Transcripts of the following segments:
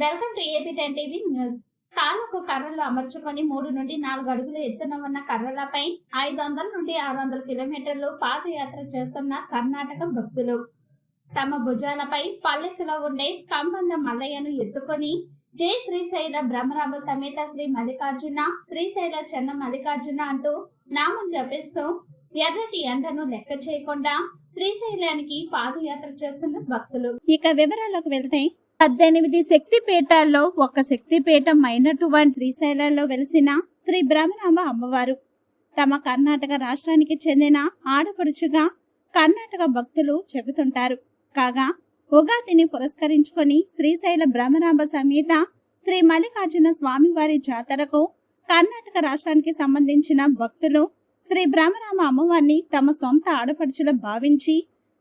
Welcome to AP ten TV news. కాళ్ళకు కర్రలు అమర్చుకొని మూడు నుండి నాలుగు అడుగులు ఎత్తున ఉన్న కర్రలపై ఐదు వందల నుండి ఆరు వందల కిలోమీటర్లు పాదయాత్ర చేస్తున్న కర్ణాటక భక్తులు. తమ భుజాలపై పల్లెత్తులో ఉండే కంబంద మల్లయ్యను ఎత్తుకొని జై శ్రీశైల బ్రహ్మరామ సమేత శ్రీ మల్లికార్జున శ్రీశైల చెన్న మల్లికార్జున అంటూ నామం జపిస్తూ ఎర్రటి ఎండను లెక్క చేయకుండా శ్రీశైలానికి పాదయాత్ర చేస్తున్న భక్తులు. ఇక వివరాలకు వెళ్తే పద్దెనిమిది శక్తి పీఠాల్లో ఒక శక్తి పీఠం అయినటువంటి శ్రీశైలంలో వెలిసిన శ్రీ బ్రహ్మరామ అమ్మవారు. తమ కర్ణాటక రాష్ట్రానికి చెందిన ఆడపడుచుగా కర్ణాటక భక్తులు చెబుతుంటారు. కాగా ఉగాదిని పురస్కరించుకొని శ్రీశైల బ్రహ్మరామ సమేత శ్రీ మల్లికార్జున స్వామివారి జాతరకు కర్ణాటక రాష్ట్రానికి సంబంధించిన భక్తులు శ్రీ బ్రహ్మరామ అమ్మవారిని తమ సొంత ఆడపడుచులు భావించి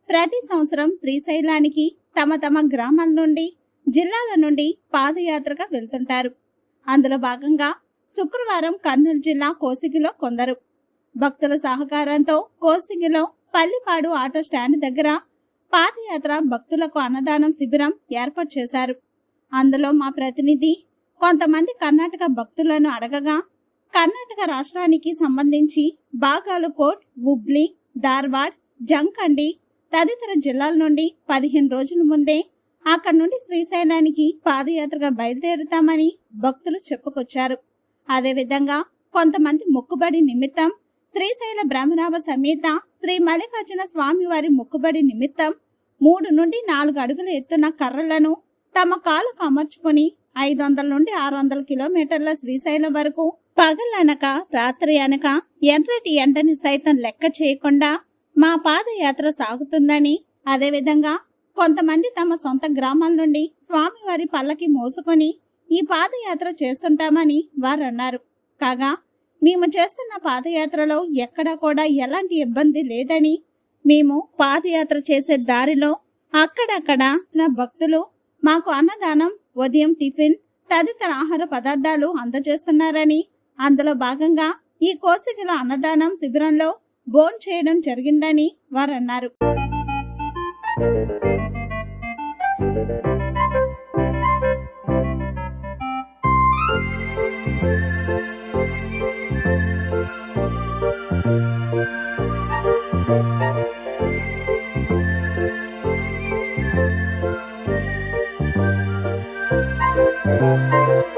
ప్రతి సంవత్సరం శ్రీశైలానికి తమ తమ గ్రామాల నుండి జిల్లాల నుండి పాదయాత్రగా వెళ్తుంటారు. అందులో భాగంగా శుక్రవారం కర్నూలు జిల్లా కోసిగిలో కొందరు. భక్తుల సహకారంతో కోసిగిలో పల్లిపాడు ఆటో స్టాండ్ దగ్గర పాదయాత్ర భక్తులకు అన్నదానం శిబిరం ఏర్పాటు చేశారు. అందులో మా ప్రతినిధి కొంతమంది కర్ణాటక భక్తులను అడగగా కర్ణాటక రాష్ట్రానికి సంబంధించి బాగాలకోట్ హుబ్లీ ధార్వాడ్ జంకండి తదితర జిల్లాల నుండి పదిహేను రోజుల ముందే అక్కడి నుండి శ్రీశైలానికి పాదయాత్రగా బయలుదేరుతామని భక్తులు చెప్పుకొచ్చారు. అదేవిధంగా కొంతమంది మొక్కుబడి నిమిత్తం శ్రీశైల బ్రహ్మరామ సమేత శ్రీ మల్లికార్జున స్వామివారి మొక్కుబడి నిమిత్తం మూడు నుండి నాలుగు అడుగులు ఎత్తున కర్రలను తమ కాలుకు అమర్చుకుని ఐదు వందల నుండి ఆరు వందల కిలోమీటర్ల శ్రీశైలం వరకు పగలనక రాత్రి అనక ఎండ్రటి ఎండని సైతం లెక్క చేయకుండా మా పాదయాత్ర సాగుతుందని అదేవిధంగా కొంతమంది తమ సొంత గ్రామాల నుండి స్వామివారి పల్లకి మోసుకొని ఈ పాదయాత్ర చేస్తుంటామని వారు అన్నారు కాగా మేము చేస్తున్న పాదయాత్రలో ఎక్కడా కూడా ఎలాంటి ఇబ్బంది లేదని మేము పాదయాత్ర చేసే దారిలో అక్కడక్కడ నా భక్తులు మాకు అన్నదానం ఉదయం టిఫిన్ తదితర ఆహార పదార్థాలు అందజేస్తున్నారని అందులో భాగంగా ఈ కోసికల అన్నదానం శిబిరంలో బోన్ చేయడం జరిగిందని వారన్నారు. అన్నారు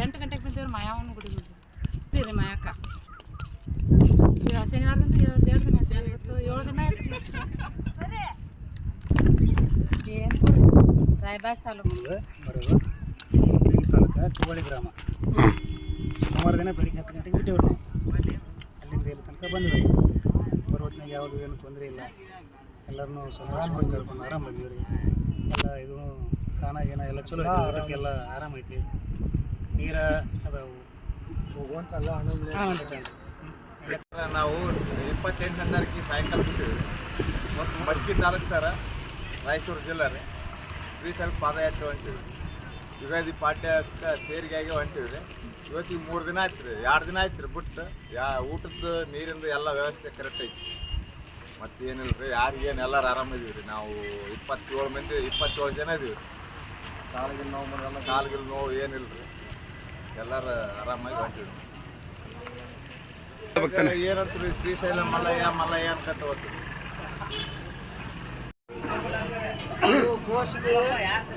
ಎಂಟು ಗಂಟೆಗೆ ಬಂದಿವ್ರಿ మా ಯಾವನ ಗುಡಿ ರೀ మా ಅಕ್ಕ ಈಗ ಶನಿವಾರದಿಂದ ಏಳು ದಿನ ಆಯ್ತು ಏಳು ದಿನ ಆಯ್ತು ಏನು ರಾಯಬಾಗ್ ತಾಲೂಕು. ತಾಲೂಕು ಕುವಳಿ ಗ್ರಾಮ. ಸುಮಾರು ದಿನ ಬೆಳಿಗ್ಗೆ ಹತ್ತು ಗಂಟೆಗೆ ಬಿಟ್ಟೇವ್ರಿ ಅಲ್ಲಿಂದ ಇಲ್ಲಿ ತನಕ ಬಂದ್ವಿ. ಬರೋ ಹೊತ್ತಿನಾಗ ಯಾವುದು ಏನು ತೊಂದರೆ ಇಲ್ಲ. ಎಲ್ಲರನ್ನೂ ಸಂತೋಷವಾಗಿ ಕರ್ಕೊಂಡು ಆರಾಮ ಬಂದೀವಿ ರೀ ಎಲ್ಲ ಇದು ಖಾನ ಗೀನ ಎಲ್ಲ ಚಲೋ ಐತಿ. ಎಲ್ಲ ಆರಾಮ ಐತಿ. ನೀರ ಅದಾವು. ಹೋಗುವಂತಲ್ಲ ನಾವು ಇಪ್ಪತ್ತೆಂಟನೇ ತಾರೀಕಿಗೆ ಸಾಯಂಕಾಲ ಬಿಟ್ಟಿವಿ ಮಸ್ಕಿ ತಾಲೂಕು ಸರ, ರಾಯಚೂರು ಜಿಲ್ಲೆ ರೀ. ಸ್ವಲ್ಪ ಪಾದಯಾತ್ರೆ ಹೊಂಟಿವಿ ಯುಗಾದಿ ಪಾಠಕ್ಕೆ ತೇರಿಗಾಗಿ ಹೊಂಟಿವಿ ರೀ ಇವತ್ತಿಗೆ ಮೂರು ದಿನ ಆಯ್ತು ರೀ. ಎರಡು ದಿನ ಆಯ್ತು ರೀ ಬಿಟ್ಟು. ಯಾ ಊಟದ ನೀರಿಂದ ಎಲ್ಲ ವ್ಯವಸ್ಥೆ ಕರೆಕ್ಟ್ ಐತಿ. ಮತ್ತೇನಿಲ್ಲ ರೀ ಯಾರಿಗೇನು ಎಲ್ಲರೂ ಆರಾಮಿದೀವಿ ರೀ. ನಾವು ಇಪ್ಪತ್ತೇಳು ಮಂದಿ ಇಪ್ಪತ್ತೇಳು ಜನ ಇದೀವಿ ರೀ. ಕಾಲಿಗಿಲ್ ನೋವು ಮನೆಯಲ್ಲ ಕಾಲಿಗಿಲ್ ನೋವು ಏನಿಲ್ಲ ರೀ. ಎಲ್ಲರೂ ಆರಾಮಾಗಿ ಹೊಂಟಿವಿ. ಏನಂತ ರೀ ಶ್ರೀಶೈಲ ಮಲ್ಲಯ್ಯ ಮಲ್ಲಯ್ಯ ಅಂತ ಹೋಗ್ತೀವಿ కోసికి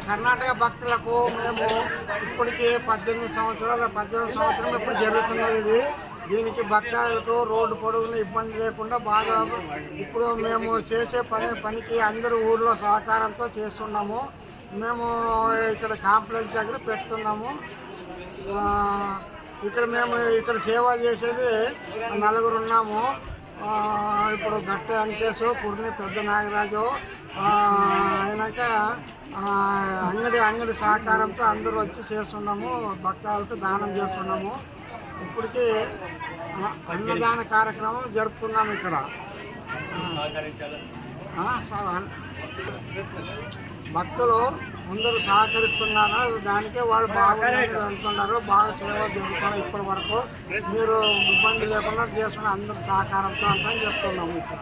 కర్ణాటక భక్తులకు మేము ఇప్పటికి పద్దెనిమిది సంవత్సరాలు పద్దెనిమిది సంవత్సరం ఇప్పుడు జరుగుతున్నది ఇది. దీనికి భక్తాదులకు రోడ్డు పొడవున ఇబ్బంది లేకుండా బాగా ఇప్పుడు మేము చేసే పని పనికి అందరూ ఊర్లో సహకారంతో చేస్తున్నాము. మేము ఇక్కడ కాంప్లెక్స్ దగ్గర పెడుతున్నాము. ఇక్కడ మేము ఇక్కడ సేవ చేసేది నలుగురు ఉన్నాము. ఇప్పుడు గట్ట వెంకటేశు కుర్ని పెద్ద నాగరాజు. అయినాక అంగడి అంగడి సహకారంతో అందరూ వచ్చి చేస్తున్నాము భక్తాలతో దానం చేస్తున్నాము. ఇప్పటికీ అన్నదాన కార్యక్రమం జరుపుతున్నాము ఇక్కడ. భక్తులు అందరూ సహకరిస్తున్నారు? దానికే వాళ్ళు బాగుందని అంటున్నారు బాగా సేవ జరుగుతున్నాయి ఇప్పటి వరకు మీరు ఇబ్బంది లేకుండా చేసుకుని అందరూ సహకారంతో అంతా చెప్తున్నాము ఇక్కడ.